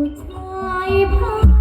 ผู้ชายพา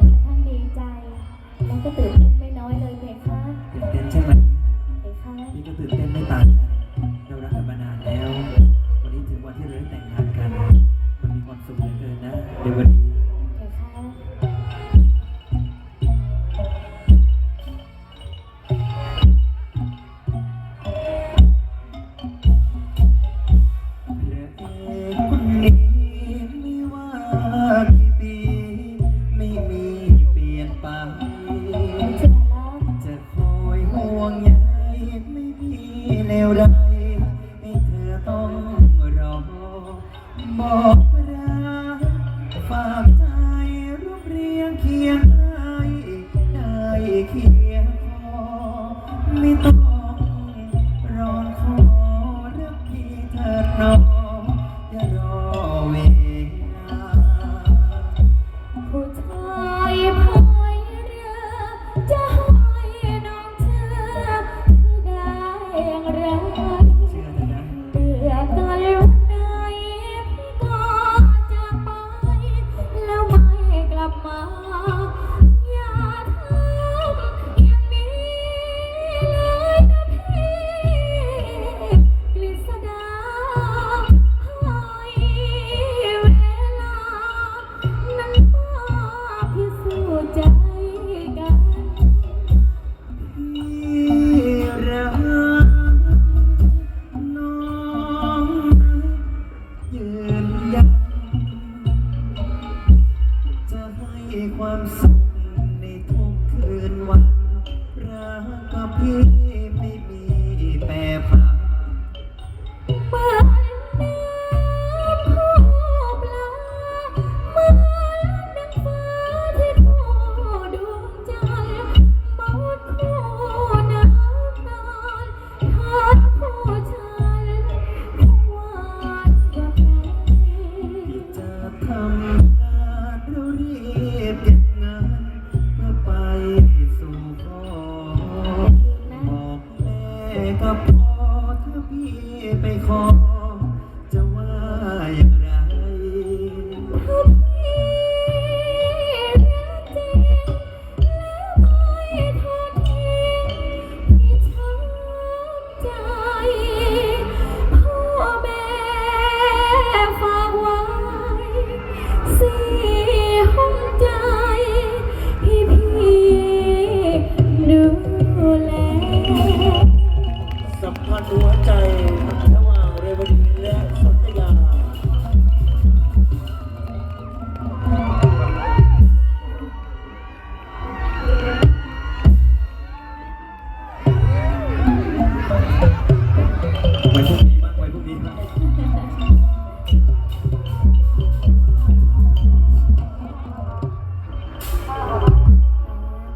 มระท่านดีใจ แล้วก็ตื่นเต้นไม่น้อยเลยเพคะตื่นเต้นใช่ไหมใช่ค่ะนี่ก็ตื่นเต้นไม่ต่างกันเรารักกันมานานแล้ว วันนี้ถึงวันที่เราได้แต่ง บอกรักฝากใจรูปเรียงเคียงได้ได้เคียงคอไม่ต้องรอขอรักที่เธอหนอ fall.